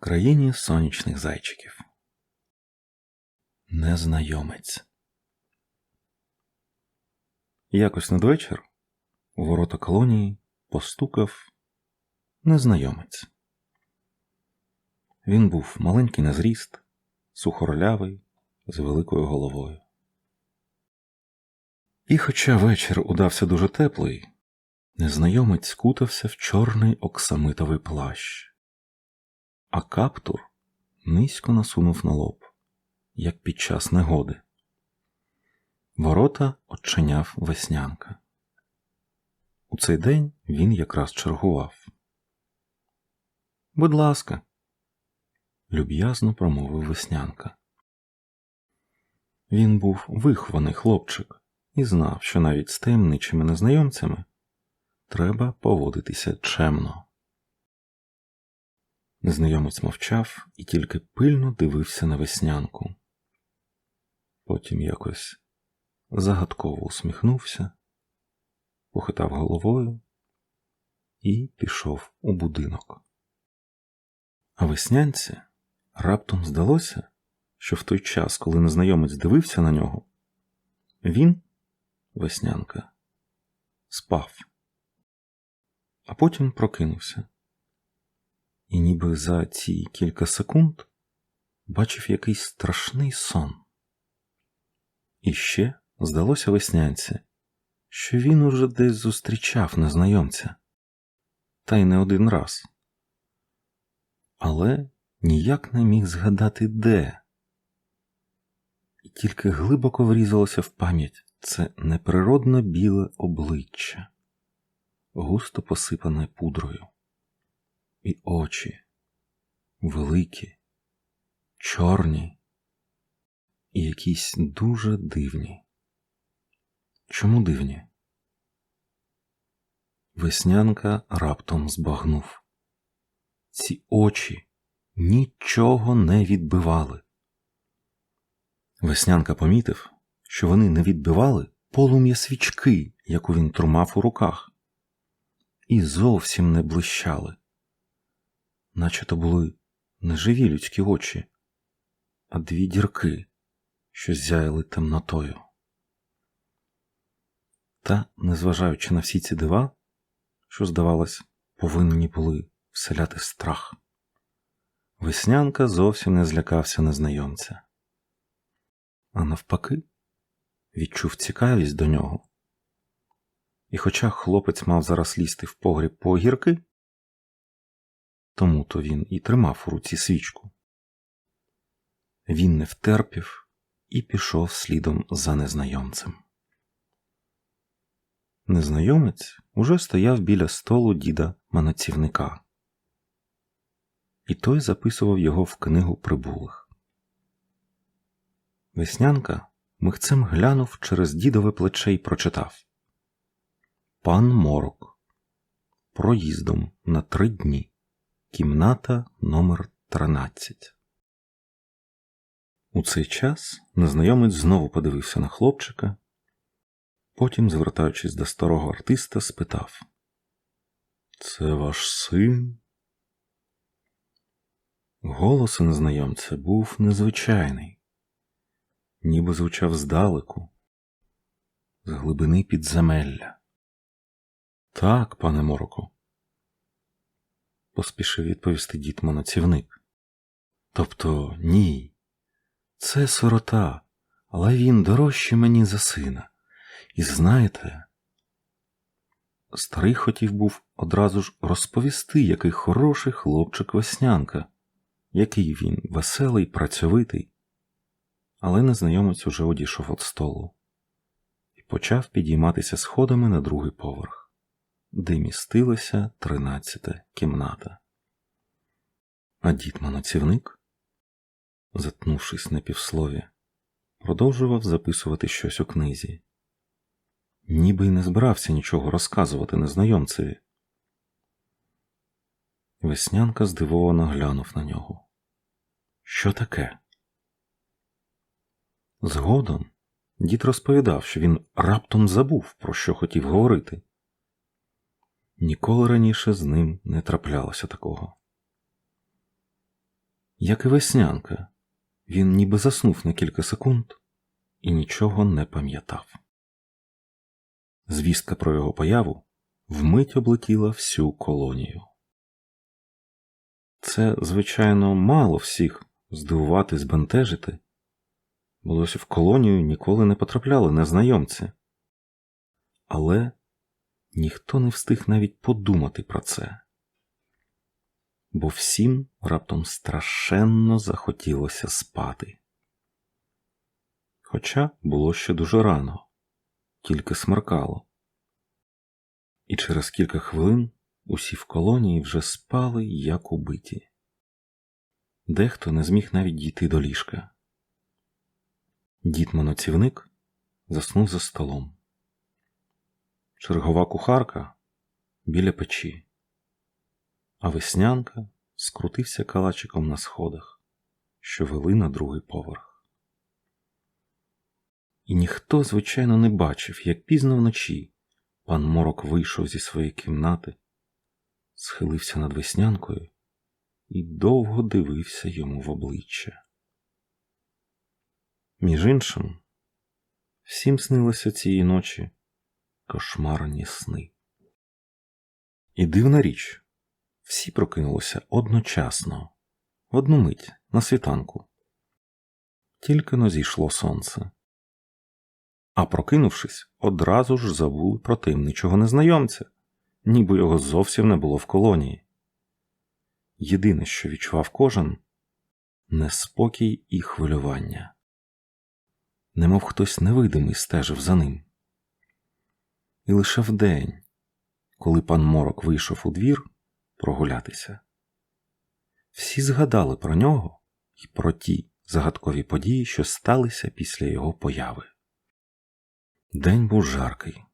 країні сонячних зайчиків. Незнайомець. Якось надвечір у ворота колонії постукав незнайомець. Він був маленький на зріст, сухорлявий, з великою головою. І, хоча вечір удався дуже теплий, незнайомець скутався в чорний оксамитовий плащ, а каптур низько насунув на лоб, як під час негоди. Ворота очиняв веснянка. У цей день він якраз чергував. Будь ласка, люб'язно промовив веснянка. Він був вихований хлопчик і знав, що навіть з таємничими незнайомцями треба поводитися чемно. Незнайомець мовчав і тільки пильно дивився на веснянку. Потім якось загадково усміхнувся, похитав головою і пішов у будинок. А веснянці раптом здалося, що в той час, коли незнайомець дивився на нього, він, веснянка, спав, а потім прокинувся. І ніби за ці кілька секунд бачив якийсь страшний сон. І ще здалося веснянці, що він уже десь зустрічав незнайомця, та й не один раз. Але ніяк не міг згадати де. І тільки глибоко врізалося в пам'ять це неприродно біле обличчя, густо посипане пудрою, і очі великі, чорні і якісь дуже дивні. Чому дивні? Веснянка раптом збагнув. Ці очі нічого не відбивали. Веснянка помітив, що вони не відбивали полум'я свічки, яку він тримав у руках, і зовсім не блищали, наче то були не живі людські очі, а дві дірки, що зяяли темнотою. Та, незважаючи на всі ці дива, що, здавалось, повинні були вселяти страх, веснянка зовсім не злякався незнайомця а навпаки, відчув цікавість до нього. І хоча хлопець мав зараз лізти в погріб по огірки, тому то він і тримав у руці свічку. Він не втерпів і пішов слідом за незнайомцем. Незнайомець уже стояв біля столу діда манацівника, і той записував його в книгу прибулих. Веснянка михцем глянув через дідове плече й прочитав Пан Морок. Проїздом на три дні. Кімната номер 13 У цей час незнайомець знову подивився на хлопчика. Потім, звертаючись до старого артиста, спитав Це ваш син? Голос незнайомця був незвичайний ніби звучав здалеку, з глибини підземелля. Так, пане Мороку, поспішив відповісти дід монацівник. Тобто ні, це сирота, але він дорожче мені за сина. І знаєте, старий хотів був одразу ж розповісти, який хороший хлопчик веснянка, який він веселий, працьовитий але незнайомець уже одійшов від столу і почав підійматися сходами на другий поверх, де містилася тринадцята кімната. А дід манацівник, затнувшись на півслові, продовжував записувати щось у книзі, ніби й не збирався нічого розказувати незнайомцеві. Веснянка здивовано глянув на нього. Що таке? Згодом дід розповідав, що він раптом забув, про що хотів говорити. Ніколи раніше з ним не траплялося такого. Як і веснянка, він ніби заснув на кілька секунд і нічого не пам'ятав. Звістка про його появу вмить облетіла всю колонію. Це, звичайно, мало всіх здивувати, збентежити, бо в колонію ніколи не потрапляли незнайомці. Але ніхто не встиг навіть подумати про це, бо всім раптом страшенно захотілося спати. Хоча було ще дуже рано, тільки смеркало, і через кілька хвилин усі в колонії вже спали, як убиті. Дехто не зміг навіть дійти до ліжка. Дід моноцівник заснув за столом. Чергова кухарка біля печі, а веснянка скрутився калачиком на сходах, що вели на другий поверх. І ніхто, звичайно, не бачив, як пізно вночі пан Морок вийшов зі своєї кімнати, схилився над веснянкою і довго дивився йому в обличчя. Між іншим, всім снилося цієї ночі кошмарні сни. І дивна річ, всі прокинулися одночасно, в одну мить на світанку. Тільки но зійшло сонце. А прокинувшись, одразу ж забули про таємничого незнайомця, ніби його зовсім не було в колонії. Єдине, що відчував кожен неспокій і хвилювання, немов хтось невидимий стежив за ним. І лише вдень, коли пан Морок вийшов у двір прогулятися, всі згадали про нього і про ті загадкові події, що сталися після його появи. День був жаркий,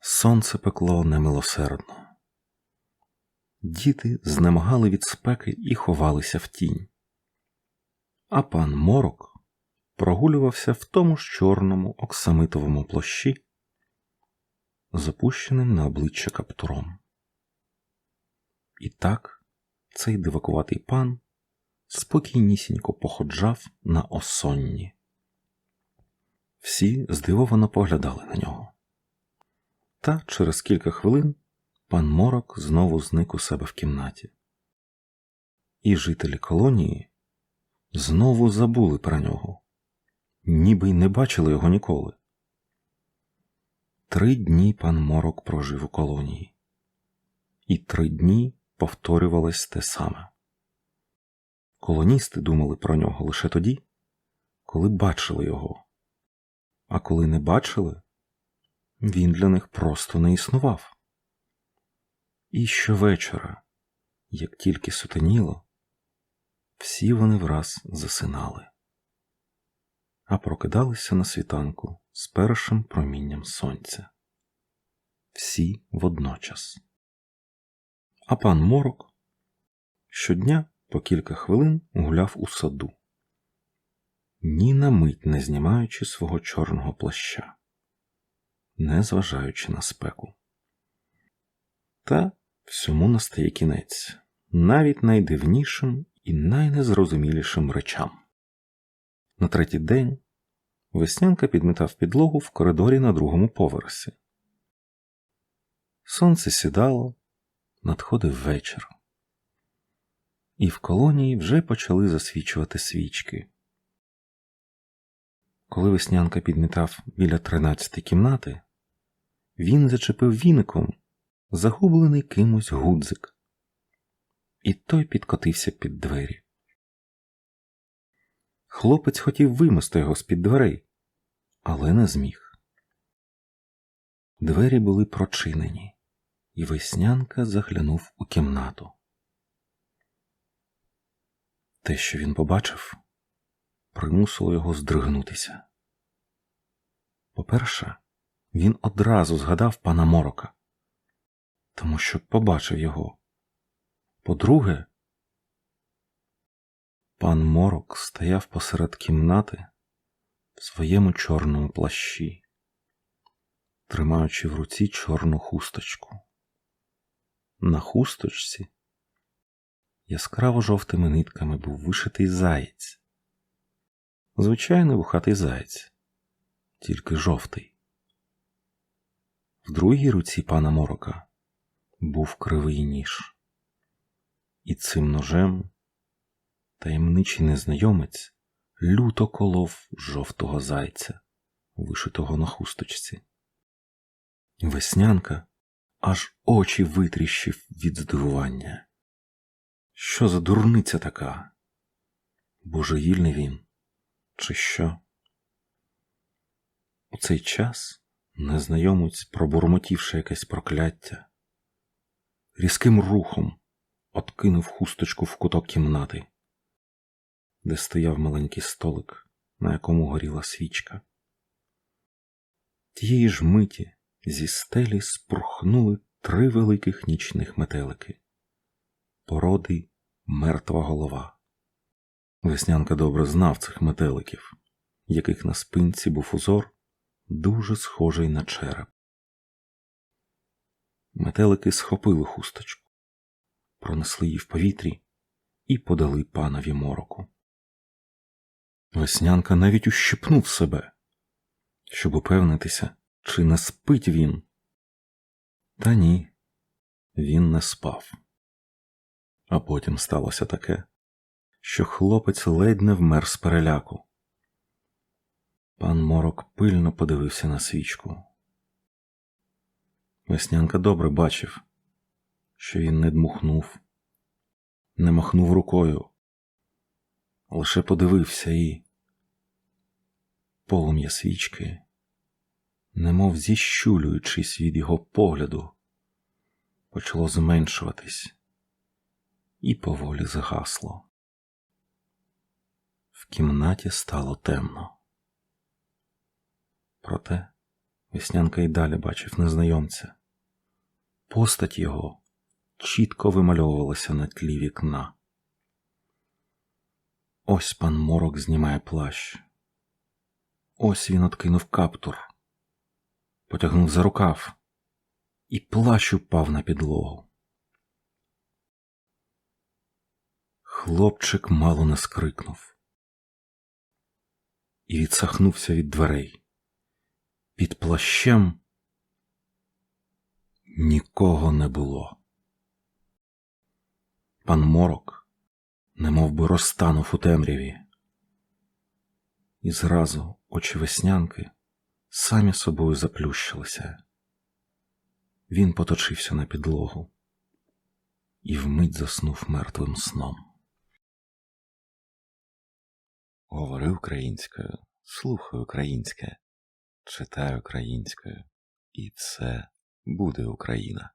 сонце пекло немилосердно. Діти знемагали від спеки і ховалися в тінь, а пан Морок прогулювався в тому ж чорному оксамитовому площі, з опущеним на обличчя каптуром. І так цей дивакуватий пан спокійнісінько походжав на осонні. Всі здивовано поглядали на нього. Та через кілька хвилин пан Морок знову зник у себе в кімнаті. І жителі колонії знову забули про нього, ніби й не бачили його ніколи. Три дні пан Морок прожив у колонії, і три дні повторювалось те саме. Колоністи думали про нього лише тоді, коли бачили його, а коли не бачили, він для них просто не існував. І щовечора, як тільки сутеніло, всі вони враз засинали, а прокидалися на світанку з першим промінням сонця. Всі водночас. А пан Морок щодня по кілька хвилин гуляв у саду, ні на мить не знімаючи свого чорного плаща, не зважаючи на спеку. Та всьому настає кінець, навіть найдивнішим і найнезрозумілішим речам. На третій день Веснянка підмітав підлогу в коридорі на другому поверсі. Сонце сідало, надходив вечір, і в колонії вже почали засвічувати свічки. Коли веснянка підмітав біля тринадцятої кімнати, він зачепив віником загублений кимось гудзик, і той підкотився під двері. Хлопець хотів вимести його з під дверей, але не зміг. Двері були прочинені, і веснянка заглянув у кімнату. Те, що він побачив, примусило його здригнутися. По-перше, він одразу згадав пана Морока, тому що побачив його. По-друге, Пан Морок стояв посеред кімнати в своєму чорному плащі, тримаючи в руці чорну хусточку. На хусточці, яскраво жовтими нитками був вишитий заєць. Звичайний вухатий заєць, тільки жовтий. В другій руці пана Морока був кривий ніж, і цим ножем таємничий незнайомець люто колов жовтого зайця, вишитого на хусточці. Веснянка аж очі витріщив від здивування. Що за дурниця така? Божевільний він, чи що? У цей час незнайомець, пробурмотівши якесь прокляття, різким рухом откинув хусточку в куток кімнати, де стояв маленький столик, на якому горіла свічка. Тієї ж миті зі стелі спорхнули три великих нічних метелики, породи мертва голова. Веснянка добре знав цих метеликів, яких на спинці був узор дуже схожий на череп. Метелики схопили хусточку, пронесли її в повітрі і подали панові мороку. Веснянка навіть ущипнув себе, щоб упевнитися, чи не спить він. Та ні, він не спав. А потім сталося таке, що хлопець ледь не вмер з переляку. Пан Морок пильно подивився на свічку. Веснянка добре бачив, що він не дмухнув, не махнув рукою, лише подивився і полум'я свічки, немов зіщулюючись від його погляду, почало зменшуватись і поволі згасло. В кімнаті стало темно. Проте Веснянка й далі бачив незнайомця. Постать його чітко вимальовувалася на тлі вікна. Ось пан Морок знімає плащ. Ось він откинув каптур, потягнув за рукав, і плащ упав на підлогу. Хлопчик мало не скрикнув і відсахнувся від дверей. Під плащем нікого не було. Пан Морок немов би розтанув у темряві. І зразу очі веснянки самі собою заплющилися. Він поточився на підлогу і вмить заснув мертвим сном. Говори українською, слухай українське, читай українською, і це буде Україна.